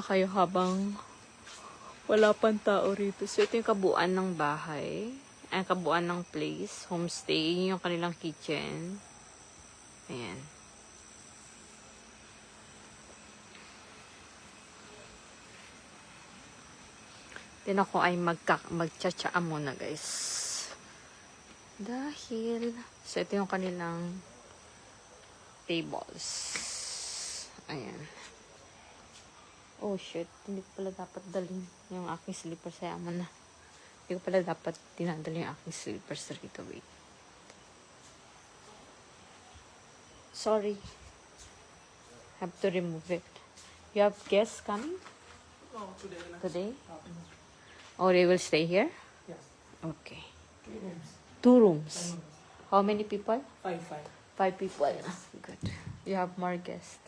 kayo habang wala pang tao rito. So, ito yung kabuuan ng bahay. Ang kabuuan ng place. Homestay. Yun yung kanilang kitchen. Ayan. Then ako ay magka, magtsatsaa muna guys. Dahil, so ito yung kanilang tables. Ayan. Oh shit, hindi ko pala dapat dalhin yung aking slippers. Kaya mo na. Hindi ko pala dapat dinadala yung aking slippers rito. Wait. Sorry. Have to remove it. You have guests coming Oh, today. today? Or they will stay here? Yes. Okay. Two rooms. Two rooms. How many people? five. five. Five people. Good. You have more guests.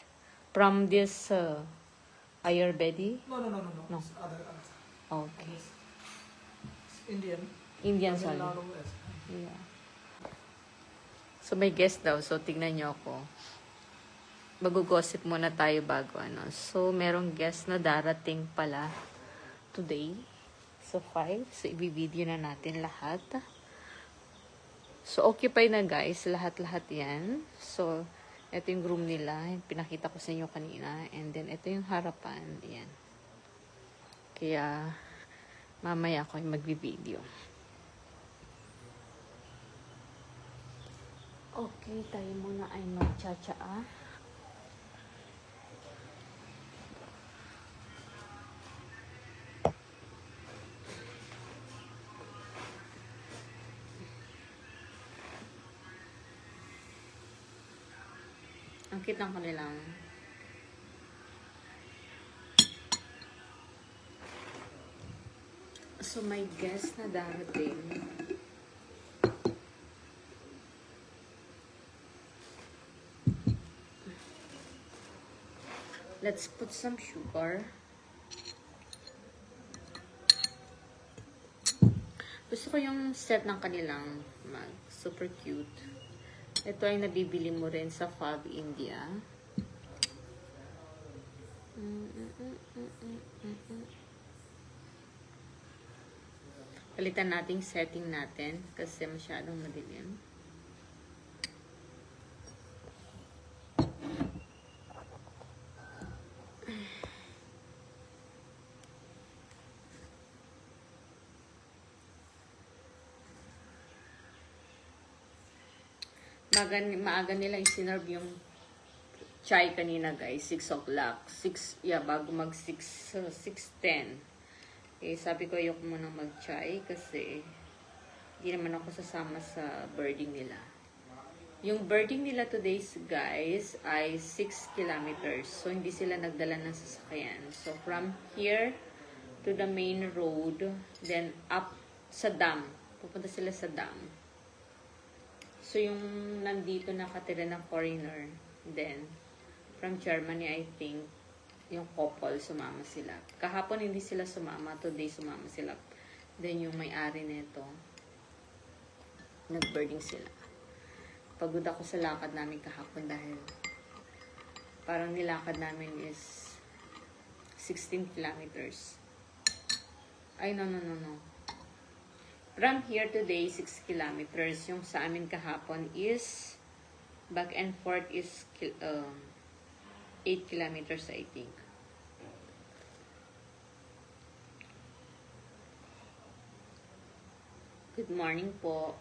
From this uh, Ayurvedi? No, no, no, no, no. No. It's Other, other. Okay. It's Indian. Indian yes. Yeah. So may guest daw. So tignan nyo ako. Mag-gossip muna tayo bago ano. So merong guest na darating pala today. So five. So i-video na natin lahat. So occupy na guys. Lahat-lahat yan. So ito yung room nila. Yung Pinakita ko sa inyo kanina. And then ito yung harapan. Yan. Kaya mamaya ako ay magbi-video. Okay, tayo muna ay magtsatsaa. Ang cute ng kanilang So, may guest na darating. Let's put some sugar. Gusto ko yung set ng kanilang mug. Super cute. Ito ay nabibili mo rin sa Fab India. Palitan nating setting natin kasi masyadong madilim. Maaga, maaga nila isinerve yung chai kanina guys, 6 o'clock. 6, yeah, bago mag 6, uh, 6.10. Eh, sabi ko ayoko muna mag-chai kasi hindi naman ako sasama sa birding nila. Yung birding nila today guys ay 6 kilometers. So, hindi sila nagdala ng sasakyan. So, from here to the main road, then up sa dam. Pupunta sila sa dam. So, yung nandito nakatira na foreigner, then, from Germany, I think, yung couple, sumama sila. Kahapon hindi sila sumama, today sumama sila. Then, yung may-ari nito, nag-birding sila. Pagod ako sa lakad namin kahapon dahil parang nilakad namin is 16 kilometers. Ay, no, no, no, no. From here today, 6 kilometers. Yung sa amin kahapon is back and forth is kil- um, 8 kilometers, I think. Good morning po.